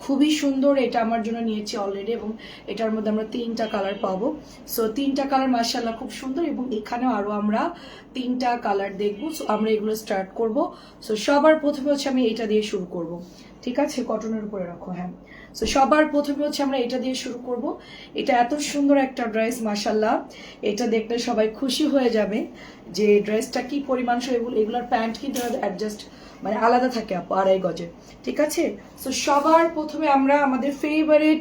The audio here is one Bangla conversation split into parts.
খুবই সুন্দর, এটা আমার জন্য নিয়েছি অলরেডি এবং এটার মধ্যে আমরা তিনটা কালার পাবো। সো তিনটা কালার মার্শাল্লাহ খুব সুন্দর এবং এখানেও আরও আমরা তিনটা কালার দেখব। আমরা এগুলো স্টার্ট করব। সো সবার প্রথমে হচ্ছে আমি এটা দিয়ে শুরু করব। ঠিক আছে? কটনের উপরে রাখো হ্যাঁ। সো সবার প্রথমে হচ্ছে আমরা এটা দিয়ে শুরু করব। এটা এত সুন্দর একটা ড্রেস মাসাল্লাহ এটা দেখলে সবাই খুশি হয়ে যাবে যে ড্রেসটা কি পরিমাণ এগুলো, এগুলোর প্যান্ট কিন্তু অ্যাডজাস্ট মানে আলাদা থাকে আপু, আড়াই গজে ঠিক আছে? সো সবার প্রথমে আমরা আমাদের ফেভারিট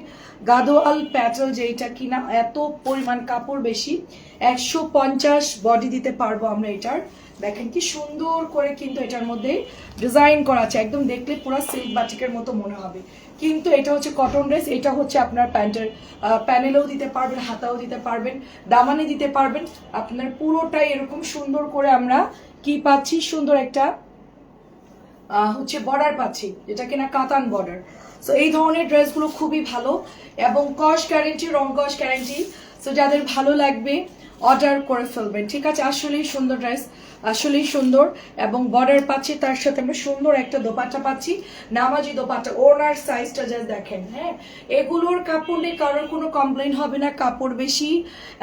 গাদোয়াল প্যাটেল যেটা কিনা, এত পরিমাণ কাপড় বেশি, একশো পঞ্চাশ বডি দিতে পারব আমরা এটার। দেখেন কি সুন্দর করে কিন্তু এটার মধ্যে ডিজাইন করা আছে। একদম দেখলে পুরো সিল্ক বাটিকের মতো মনে হবে। কিন্তু এটা হচ্ছে কটন ড্রেস এটা হচ্ছে আপনার প্যান্টের প্যানেলেও দিতে পারবেন, হাতাও দিতে পারবেন, দামানে দিতে পারবেন। আপনার পুরোটাই এরকম সুন্দর করে আমরা কি পাচ্ছি? সুন্দর একটা হচ্ছে বর্ডার পাচ্ছি। যেটা কিনা কাতান বর্ডার সো এই ধরনের ড্রেসগুলো খুবই ভালো এবং কস গ্যারেন্টি রং কস গ্যারেন্টি সো যাদের ভালো লাগবে অর্ডার করে ফেলবেন। ঠিক আছে? আসলেই সুন্দর ড্রেস আসলেই সুন্দর এবং বর্ডার পাচ্ছি, তার সাথে আমরা সুন্দর একটা দোপাট্টা পাচ্ছি। নামাজি দোপাট্টা, ওনার সাইজটা জাস্ট দেখেন হ্যাঁ? এগুলোর কাপড় নিয়ে কারোর কোনো কমপ্লেন হবে না, কাপড় বেশি।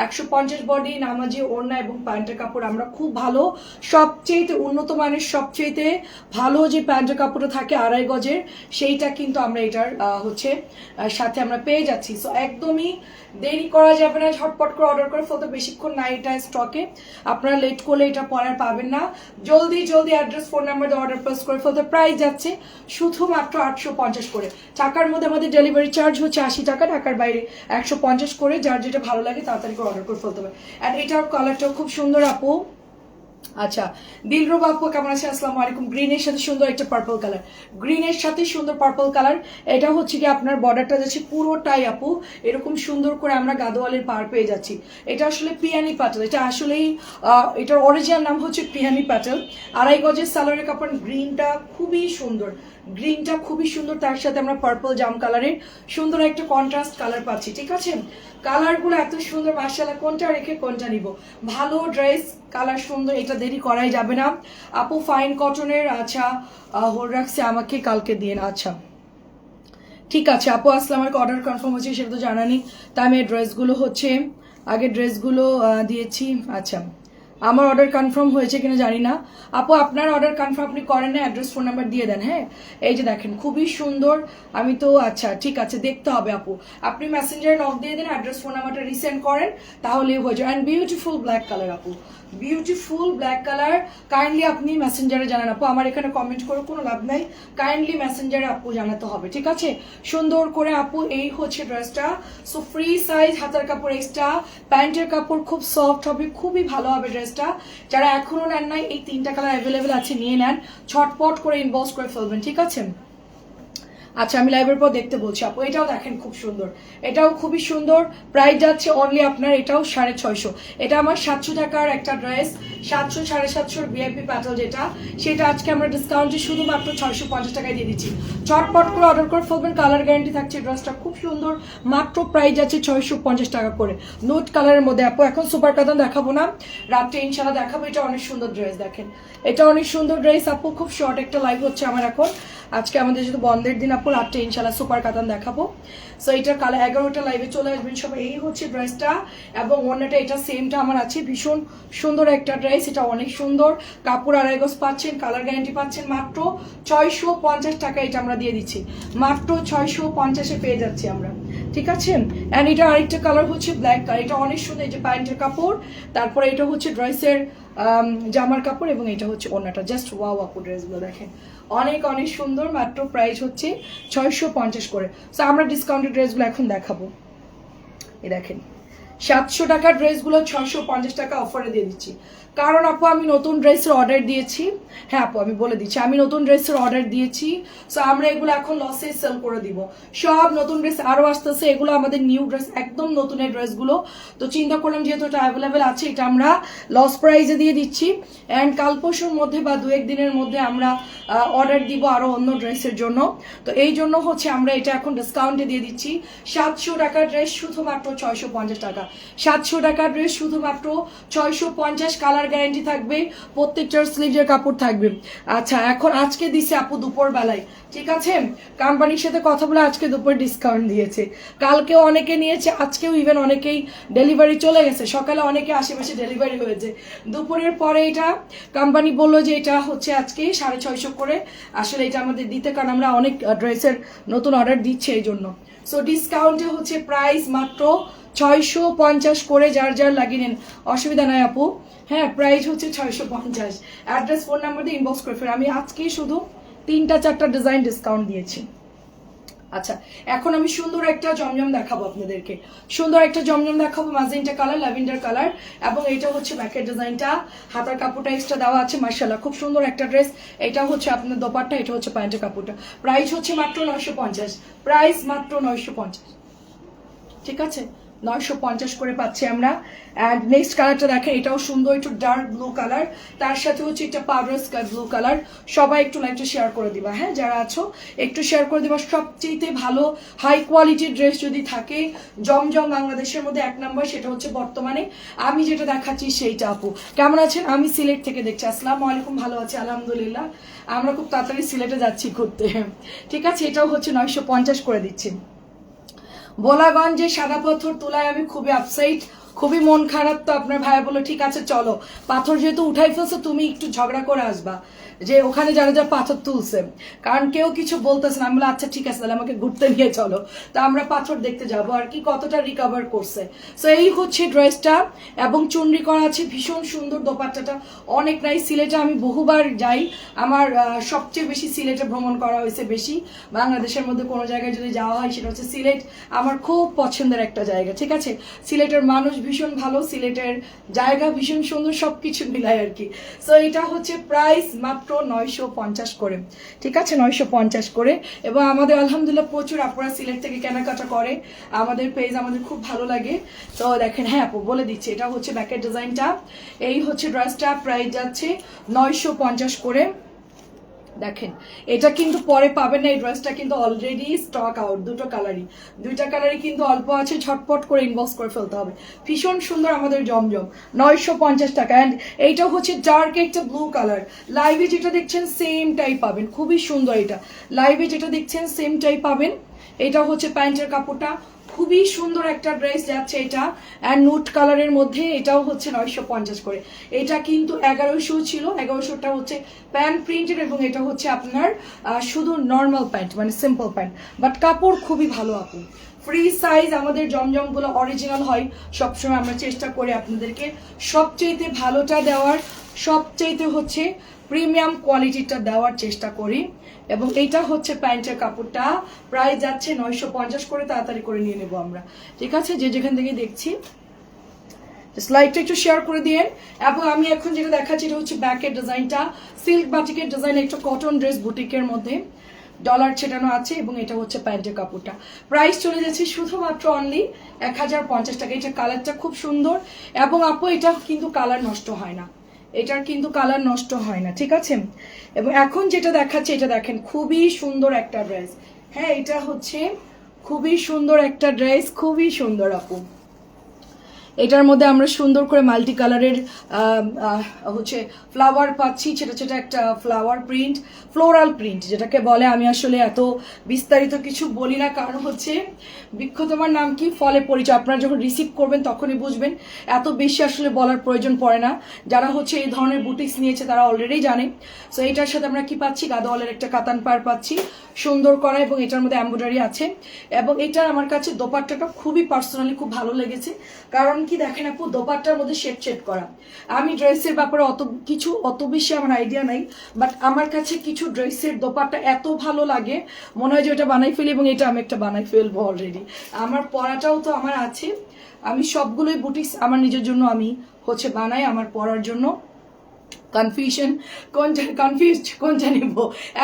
একশো পঞ্চাশ বডি নামাজি, ওড়না এবং প্যান্টের কাপড় আমরা খুব ভালো। সবচেয়ে উন্নত মানের সবচেয়ে ভালো যে প্যান্টের কাপড়টা থাকে আড়াই গজের, সেইটা কিন্তু আমরা এটার হচ্ছে সাথে আমরা পেয়ে যাচ্ছি। সো একদমই দেরি করা যাবে না, ঝটপট করে অর্ডার করে ফেলতে বেশিক্ষণ নাই এটা স্টকে আপনারা লেট করলে এটা পরে আর পাবেন না। জলদি জলদি অ্যাড্রেস ফোন নাম্বার দিয়ে অর্ডার প্লেস করে ফেলতে। প্রাইস যাচ্ছে শুধুমাত্র আটশো পঞ্চাশ করে। টাকার মধ্যে আমাদের ডেলিভারি চার্জ হচ্ছে আশি টাকা টাকার বাইরে একশো পঞ্চাশ করে। যার যেটা ভালো লাগে তাড়াতাড়ি করে অর্ডার করে ফেলতে হবে। অ্যান্ড এটার কালারটাও খুব সুন্দর আপু। আচ্ছা দিলরুব আপু কেমন আছে আসসালামু আলাইকুম। গ্রিনের সাথে সুন্দর একটা পার্পল কালার গ্রিনের সাথে সুন্দর পার্পল কালার এটা হচ্ছে কি আপনার বর্ডারটা যাচ্ছে পুরোটাই আপু, এরকম সুন্দর করে আমরা গাদোয়ালের পার পেয়ে যাচ্ছি। এটা আসলে পিয়ানি পাটেল, এটা আসলেই এটার অরিজিনাল নাম হচ্ছে পিয়ানি পাটেল। আড়াই গজের সালোয়ারের কাপড় গ্রিনটা খুবই সুন্দর। গ্রিনটা খুবই সুন্দর, তার সাথে আমরা পার্পল জাম কালারের সুন্দর একটা কন্ট্রাস্ট কালার পাচ্ছি, ঠিক আছে? কালারগুলো এত সুন্দর মার্শাল্লাহ কোনটা রেখে কোনটা নিব? ভালো ড্রেস কালার সুন্দর, এটা দেরি করাই যাবে না। আপু ফাইন কটনের আচ্ছা হোল রাখছে, আমাকে কালকে দিয়ে আচ্ছা। ঠিক আছে, আপু আসলে আমার অর্ডার কনফার্ম হচ্ছে, সেটা তো জানা নেই। তাই আমি ড্রেসগুলো হচ্ছে, আগে ড্রেসগুলো দিয়েছি আচ্ছা। আমার অর্ডার কনফার্ম হয়েছে কিনা জানি না। আপু, আপনার অর্ডার কনফার্ম আপনি করেন না অ্যাড্রেস ফোন নাম্বার দিয়ে দেন হ্যাঁ? এই যে দেখেন, খুবই সুন্দর। আমি তো আচ্ছা ঠিক আছে, দেখতে হবে আপু। আপনি মেসেঞ্জারে নক দিয়ে দেন অ্যাড্রেস ফোন নাম্বারটা রিসেন্ড করেন তাহলে হয়ে যায় অ্যান্ড বিউটিফুল ব্ল্যাক কালার আপু। বিউটিফুল ব্ল্যাক কালার কাইন্ডলি আপনি মেসেঞ্জারে জানান আপু, আমার এখানে কমেন্ট করে কোনো লাভ নাই। কাইন্ডলি মেসেঞ্জারে আপু জানাতে হবে, ঠিক আছে? সুন্দর করে আপু এই হচ্ছে ড্রেসটা সো ফ্রি সাইজ হাতার কাপড় এক্সট্রা প্যান্টের কাপড় খুব সফট হবে, খুবই ভালো হবে ড্রেসটা যারা এখনও নেন নাই, এই তিনটা কালার অ্যাভেলেবেল আছে, নিয়ে নেন। ছটপট করে ইনবক্স করে ফেলবেন, ঠিক আছে? আচ্ছা আমি লাইভের পর দেখতে বলছি আপু, এটাও দেখেন খুব সুন্দর। এটাও খুবই সুন্দর। প্রাইস যাচ্ছে অনলি আপনার, এটাও সাড়ে ছয়শো। এটা আমার সাতশো টাকার একটা ড্রেস সাতশো, সাড়ে সাতশোর বিআইপি প্যাটেল যেটা, সেটা আজকে আমরা ডিসকাউন্টে শুধুমাত্র ছয়শো পঞ্চাশ টাকায় দিয়ে দিচ্ছি। চটপট করে অর্ডার করে ফেলবেন কালার গ্যারান্টি থাকছে ড্রেসটা খুব সুন্দর। মাত্র প্রাইস যাচ্ছে ছয়শো পঞ্চাশ টাকা করে। নোট কালারের মধ্যে আপু, এখন সুপার কাতান দেখাবো না। রাত্রে ইনশাল্লাহ দেখাবো, এটা অনেক সুন্দর ড্রেস দেখেন। এটা অনেক সুন্দর ড্রেস আপু, খুব শর্ট একটা লাইভ হচ্ছে আমার এখন। আজকে আমাদের যেহেতু বন্ধের দিন আপু রাত্রে ইনশাল্লাহ সুপার কাতান দেখাবো। সো এটা কালার এগারোটা লাইভে চলে আসবেন। সবাই এই হচ্ছে ড্রেসটা এবং অন্যটা এটা সেমটা আমার আছে। ভীষণ সুন্দর একটা ড্রেস এটা অনেক সুন্দর। কাপড় আড়াই গজ পাচ্ছেন কালার গ্যারান্টি পাচ্ছেন। মাত্র ছয়শো পঞ্চাশ টাকা এটা আমরা দিয়ে দিচ্ছি। মাত্র ছয়শো পঞ্চাশে পেয়ে যাচ্ছি আমরা। ঠিক আছে? অ্যান্ড এটা আরেকটা কালার হচ্ছে ব্ল্যাক কালার এটা অনেক সুন্দর, এই যে প্যান্টের কাপড়। তারপরে এটা হচ্ছে ড্রেসের জামার কাপড় এবং এটা হচ্ছে ওনাটা জাস্ট ওয়াও আপু ড্রেসগুলো দেখেন। অনেক অনেক সুন্দর, মাত্র প্রাইস হচ্ছে ছয়শো পঞ্চাশ করে। সো আমরা ডিসকাউন্টেড ড্রেসগুলো এখন দেখাবো। এই দেখেন, সাতশো টাকার ড্রেসগুলো ছয়শো পঞ্চাশ টাকা অফারে দিয়ে দিচ্ছি। কারণ আপু, আমি নতুন ড্রেসের অর্ডার দিয়েছি। হ্যাঁ আপু, আমি বলে দিচ্ছি, আমি নতুন ড্রেসের অর্ডার দিয়েছি। সো আমরা এগুলো এখন লসে সেল করে দিব। সব নতুন ড্রেস আরও আসতেছে, এগুলো আমাদের নিউ ড্রেস একদম নতুনের ড্রেসগুলো তো চিন্তা করলাম, যেহেতু এটা অ্যাভেলেবেল আছে, এটা আমরা লস প্রাইজে দিয়ে দিচ্ছি। অ্যান্ড কাল পরশুর মধ্যে বা দু এক দিনের মধ্যে আমরা অর্ডার দিব আরও অন্য ড্রেসের জন্য। তো এই জন্য হচ্ছে আমরা এটা এখন ডিসকাউন্টে দিয়ে দিচ্ছি। সাতশো টাকার ড্রেস শুধুমাত্র ছয়শো পঞ্চাশ টাকা। সাতশো টাকার ড্রেস শুধুমাত্র ছয়শো পঞ্চাশ, কালার গ্যারান্টি থাকবে প্রত্যেকটার স্লিভের কাপড় থাকবে। আচ্ছা এখন আজকে দিছে আপু দুপুর বেলায় ঠিক আছে? কোম্পানির সাথে কথা বলে আজকে দুপুর ডিসকাউন্ট দিয়েছে। কালকেও অনেকে নিয়েছে, আজকেও ইভেন অনেকেই ডেলিভারি চলে গেছে। সকালে অনেকে আশেপাশে ডেলিভারি হয়েছে। দুপুরের পরে এটা কোম্পানি বলল যে এটা হচ্ছে আজকে সাড়ে ছয়শো করে। আসলে এটা আমাদের দিতে, কারণ আমরা অনেক ড্রেসের নতুন অর্ডার দিচ্ছি এই জন্য। সো ডিসকাউন্টে হচ্ছে প্রাইস মাত্র ছয়শো পঞ্চাশ করে যার যার লাগিয়ে নেন। অসুবিধা নাই আপু। হ্যাঁ প্রাইস হচ্ছে ছয়শো পঞ্চাশ। অ্যাড্রেস ফোন নাম্বার দিয়ে ইনবক্স করে ফের। আমি আজকেই শুধু তিনটা চারটা ডিজাইন ডিসকাউন্ট দিয়েছি। আচ্ছা এখন আমি সুন্দর একটা জমজম দেখাবো আপনাদেরকে। সুন্দর একটা জমজম দেখাবো, মাজেন্টা কালার ল্যাভেন্ডার কালার এবং এটা হচ্ছে ব্যাকের ডিজাইনটা হাতার কাপড়টা এক্সট্রা দেওয়া আছে মার্শাল্লাহ খুব সুন্দর একটা ড্রেস এটা হচ্ছে আপনার দোপাট্টা, এটা হচ্ছে প্যান্টের কাপড়টা। প্রাইস হচ্ছে মাত্র নয়শো পঞ্চাশ। প্রাইস মাত্র নয়শো পঞ্চাশ। ঠিক আছে? নয়শো পঞ্চাশ করে পাচ্ছি আমরা। অ্যান্ড নেক্সট কালারটা দেখেন, এটাও সুন্দর, একটু ডার্ক ব্লু কালার তার সাথে হচ্ছে একটা পাউডার স্কাই ব্লু কালার সবাই একটু লাইকটা শেয়ার করে দিবা হ্যাঁ? যারা আছো, একটু শেয়ার করে দিবা। সবচেয়ে ভালো হাই কোয়ালিটির ড্রেস যদি থাকে, জমজম বাংলাদেশের মধ্যে এক নম্বর সেটা হচ্ছে বর্তমানে। আমি যেটা দেখাচ্ছি সেইটা, আপু। কেমন আছেন? আমি সিলেট থেকে দেখছি। আসসালামু আলাইকুম, ভালো আছি, আলহামদুলিল্লাহ। আমরা খুব তাড়াতাড়ি সিলেটে যাচ্ছি ঘুরতে। ঠিক আছে, এটাও হচ্ছে নয়শো পঞ্চাশ করে দিচ্ছি। বোলাগঞ্জে সাদা পাথর তোলায় আমি খুবই আপসাইট খুবই মন খারাপ। তো আপনার ভাইয়া বলল, ঠিক আছে, চলো। পাথর যেহেতু উঠাই ফেলছো, তুমি একটু ঝগড়া করে আসবা। যে ওখানে যারা যারা পাথর তুলছে। কারণ কেউ কিছু বলতেছে না। আমি বললাম, আচ্ছা ঠিক আছে তাহলে আমাকে ঘুরতে নিয়ে চলো। তা আমরা পাথর দেখতে যাব আর কি কতটা রিকভার করছে। তো এই হচ্ছে ড্রেসটা এবং চুনরি করা আছে ভীষণ সুন্দর দোপাট্টাটা। অনেক নাই সিলেটে আমি বহুবার যাই। আমার সবচেয়ে বেশি সিলেটে ভ্রমণ করা হয়েছে বেশি। বাংলাদেশের মধ্যে কোনো জায়গায় যদি যাওয়া হয় সেটা হচ্ছে সিলেট। আমার খুব পছন্দের একটা জায়গা ঠিক আছে? সিলেটের মানুষ ভীষণ ভালো সিলেটের জায়গা ভীষণ সুন্দর সব কিছু মিলায় আর কি। সো এটা হচ্ছে প্রাইস মাত্র নয়শো পঞ্চাশ করে। ঠিক আছে? নয়শো পঞ্চাশ করে। এবং আমাদের আলহামদুলিল্লাহ প্রচুর আপনারা সিলেট থেকে কেনাকাটা করে। আমাদের পেজ আমাদের খুব ভালো লাগে। তো দেখেন হ্যাঁ আপু, বলে দিচ্ছি, এটা হচ্ছে ব্যাকের ডিজাইনটা এই হচ্ছে ড্রেসটা প্রাইস যাচ্ছে নয়শো পঞ্চাশ করে। দেখেন, এটা কিন্তু পরে পাবেন না, এই ড্রেসটা কিন্তু অলরেডি স্টক আউট দুটো কালারই দুইটা কালারই কিন্তু অল্প আছে, ঝটপট করে ইনবক্স করে ফেলতে হবে। ভীষণ সুন্দর আমাদের জমজম, নয়শো পঞ্চাশ টাকা। অ্যান্ড এইটা হচ্ছে ডার্ক একটা ব্লু কালার লাইভে যেটা দেখছেন সেম টাইপ পাবেন, খুবই সুন্দর এটা। লাইভে যেটা দেখছেন সেম টাইপ পাবেন। এটা হচ্ছে প্যান্টের কাপড়টা খুবই সুন্দর একটা ড্রেস যাচ্ছে এটা অ্যান্ড নুট কালারের মধ্যে এটাও হচ্ছে নয়শো পঞ্চাশ করে। এটা কিন্তু এগারোশো ছিল, এগারোশোটা হচ্ছে প্যান্ট প্রিন্টেড এবং এটা হচ্ছে আপনার শুধু নর্মাল প্যান্ট মানে সিম্পল প্যান্ট বাট কাপড় খুবই ভালো আপু। ফ্রি সাইজ আমাদের জমজমগুলো অরিজিনাল হয়, সবসময় আমরা চেষ্টা করি আপনাদেরকে সবচেয়েতে ভালোটা দেওয়ার সবচেয়েতে হচ্ছে প্রিমিয়াম কোয়ালিটিটা দেওয়ার চেষ্টা করি। এবং এইটা হচ্ছে প্যান্টের কাপড়টা। প্রায় যাচ্ছে নয়শো পঞ্চাশ করে তাড়াতাড়ি করে নিয়ে নেব আমরা। ঠিক আছে? যে যেখান থেকে দেখছি। স্লাইডটা একটু শেয়ার করে দিয়েন। এবং আমি এখন যেটা দেখাচ্ছি, এটা হচ্ছে ব্যাকের ডিজাইনটা। সিল্ক বাটিকের ডিজাইন, একটু কটন ড্রেস বুটিকের মধ্যে। ডলার ছেটানো আছে এবং এটা হচ্ছে প্যান্টের কাপড়টা। প্রাইস চলে যাচ্ছে শুধুমাত্র অনলি এক হাজার পঞ্চাশ টাকা। এটা কালারটা খুব সুন্দর। এবং আপু, এটা কিন্তু কালার নষ্ট হয় না। এটার কিন্তু কালার নষ্ট হয় না, ঠিক আছে? এবং এখন যেটা দেখাচ্ছে, এটা দেখেন, খুবই সুন্দর একটা ড্রেস হ্যাঁ এটা হচ্ছে খুবই সুন্দর একটা ড্রেস খুবই সুন্দর আপু। এটার মধ্যে আমরা সুন্দর করে মাল্টি কালারের হচ্ছে ফ্লাওয়ার পাচ্ছি, ছোট ছোট একটা ফ্লাওয়ার প্রিন্ট ফ্লোরাল প্রিন্ট যেটাকে বলে, আমি আসলে এত বিস্তারিত কিছু বলি না। কারণ হচ্ছে বৃক্ষ তোমার নাম কি? ফলে পরিচয়। আপনারা যখন রিসিভ করবেন, তখনই বুঝবেন। এত বেশি আসলে বলার প্রয়োজন পড়ে না। যারা হচ্ছে এই ধরনের বুটিক্স নিয়েছে, তারা অলরেডি জানে। সো এটার সাথে আমরা কি পাচ্ছি? গাদোয়ালের একটা কাতান পার পাচ্ছি। সুন্দর করা এবং এটার মধ্যে এম্ব্রয়ডারি আছে। এবং এটার আমার কাছে দোপাট্টাটা খুবই পার্সোনালি খুব ভালো লেগেছে। কারণ কি দেখেন আপু? দোপাট্টার মধ্যে শেট শেট করা। আমি ড্রেসের ব্যাপারে অত কিছু, অত বেশি আমার আইডিয়া নাই বাট আমার কাছে কিছু ড্রেসের দোপাট্টা এত ভালো লাগে, মনে হয় যে ওটা বানাই ফেলি এবং এটা আমি একটা বানাই ফেলব অলরেডি আমার পড়াটাও তো আমার আছে। আমি সবগুলোই বুটিক্স আমার নিজের জন্য আমি হচ্ছে বানাই আমার পড়ার জন্য। কনফিউশন কোনটা কনফিউজ কোনটা নিব?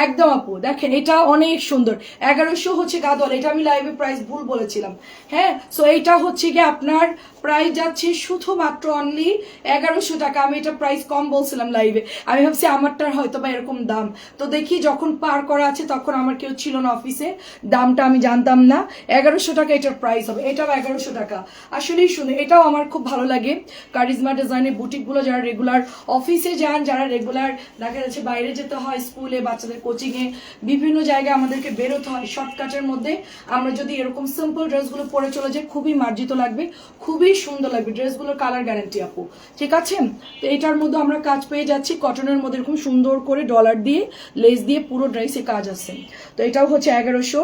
একদম আপু, দেখেন, এটা অনেক সুন্দর। এগারোশো হচ্ছে গাদল, এটা আমি লাইভে প্রাইস ভুল বলেছিলাম। হ্যাঁ সো এইটা হচ্ছে গিয়ে আপনার প্রাইস যাচ্ছে শুধুমাত্র অনলি এগারোশো টাকা। আমি এটা প্রাইস কম বলছিলাম লাইভে আমি ভাবছি আমারটার হয়তো বা এরকম দাম। তো দেখি যখন পার করা আছে তখন আমার কেউ ছিল না অফিসে দামটা আমি জানতাম না। এগারোশো টাকা এটার প্রাইস হবে। এটাও এগারোশো টাকা। আসলেই শুনে, এটাও আমার খুব ভালো লাগে। কারিজমা ডিজাইনের বুটিকগুলো যারা রেগুলার অফিসে যান যারা রেগুলার দেখা যাচ্ছে বাইরে যেতে হয় স্কুলে বাচ্চাদের কোচিংয়ে বিভিন্ন জায়গায় আমাদেরকে বেরোতে হয় শর্টকাটের মধ্যে। আমরা যদি এরকম সিম্পল ড্রেসগুলো পরে চলে যাই, খুবই মার্জিত লাগবে, খুবই সুন্দর লাগবে। ড্রেসগুলোর কালার গ্যারান্টি আপু। ঠিক আছে? তো এটার মধ্যে আমরা কাজ পেয়ে যাচ্ছি কটনের মধ্যে এরকম সুন্দর করে ডলার দিয়ে লেস দিয়ে পুরো ড্রেসে কাজ আছে। তো এটাও হচ্ছে এগারোশো।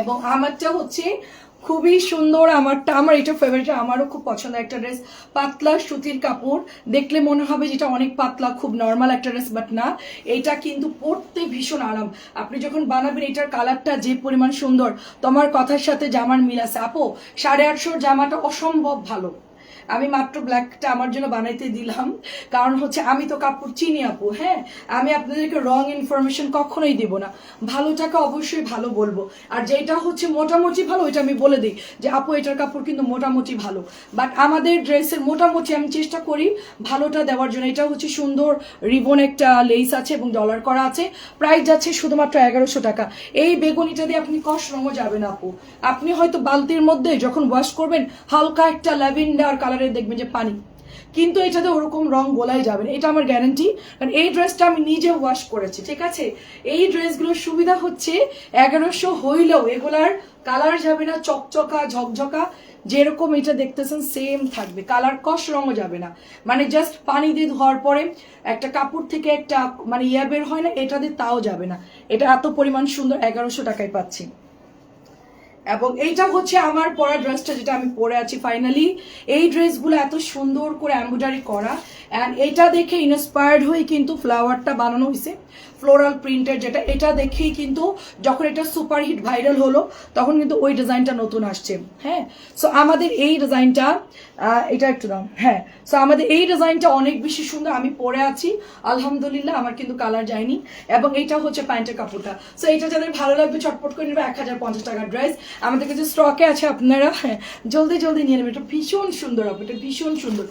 এবং আমারটা হচ্ছে খুবই সুন্দর আমারটা, আমার এটা ফেভারিট আমারও খুব পছন্দ একটা ড্রেস পাতলা সুতির কাপড়, দেখলে মনে হবে যেটা অনেক পাতলা, খুব নর্মাল একটা ড্রেস বাট না, এটা কিন্তু পরতে ভীষণ আরাম। আপনি যখন বানাবেন, এটার কালারটা যে পরিমাণ সুন্দর, তোমার কথার সাথে জামার মিল আছে। আপো, সাড়ে আটশোর জামাটা অসম্ভব ভালো। আমি মাত্র ব্ল্যাকটা আমার জন্য বানাইতে দিলাম। কারণ হচ্ছে আমি তো কাপড় চিনি আপু হ্যাঁ? আমি আপনাদেরকে রং ইনফরমেশন কখনোই দিব না। ভালোটাকে অবশ্যই ভালো বলব। আর যেটা হচ্ছে মোটামুটি ভালো, ওইটা আমি বলে দিই যে আপু, এটার কাপড় কিন্তু মোটামুটি ভালো। বাট আমাদের ড্রেসের মোটামুটি আমি চেষ্টা করি ভালোটা দেওয়ার জন্য। এটা হচ্ছে সুন্দর রিবন একটা লেস আছে এবং ডলার করা আছে। প্রাইস যাচ্ছে শুধুমাত্র এগারোশো টাকা। এই বেগুনিটা দিয়ে আপনি কষ রঙও যাবেন আপু। আপনি হয়তো বালতির মধ্যে যখন ওয়াশ করবেন, হালকা একটা ল্যাভেন্ডার কালারের দেখবেন যে পানি। কিন্তু এটাতে ওরকম রং বলাই যাবে এটা আমার গ্যারান্টি কারণ এই ড্রেসটা আমি নিজে ওয়াশ করেছি, ঠিক আছে? এই ড্রেসগুলোর সুবিধা হচ্ছে এগারোশো হইলেও এগুলার কালার যাবে না, চকচকা, ঝকঝকা। যেরকম এটা দেখতেছেন সেম থাকবে। কালার কষ রঙও যাবে না। মানে জাস্ট পানি দিয়ে ধোয়ার পরে একটা কাপড় থেকে একটা মানে ইয়া বের হয় না, এটা দিয়ে তাও যাবে না। এটা এত পরিমাণ সুন্দর, এগারোশো টাকায় পাচ্ছি। এবং এইটা হচ্ছে আমার পরা ড্রেসটা যেটা আমি পরে আছি ফাইনালি এই ড্রেসগুলো এত সুন্দর করে এম্ব্রয়ডারি করা। অ্যান্ড এটা দেখে ইন্সপায়ার্ড হয়ে কিন্তু ফ্লাওয়ারটা বানানো হয়েছে ফ্লোরাল প্রিন্টের যেটা, এটা দেখেই কিন্তু যখন এটা সুপারহিট ভাইরাল হলো, তখন কিন্তু ওই ডিজাইনটা নতুন আসছে। হ্যাঁ? সো আমাদের এই ডিজাইনটা এটা একটু দাম হ্যাঁ? সো আমাদের এই ডিজাইনটা অনেক বেশি সুন্দর। আমি পরে আছি। আলহামদুলিল্লাহ, আমার কিন্তু কালার যায়নি। এবং এটা হচ্ছে প্যান্টের কাপড়টা। সো এটা যাদের ভালো লাগবে, চটপট করে নেবে। এক হাজার পঞ্চাশ টাকার ড্রেস আমাদের কাছে স্টকে আছে আপনারা। হ্যাঁ? জলদি জলদি নিয়ে নেবে এটা ভীষণ সুন্দর আপু এটা ভীষণ সুন্দর।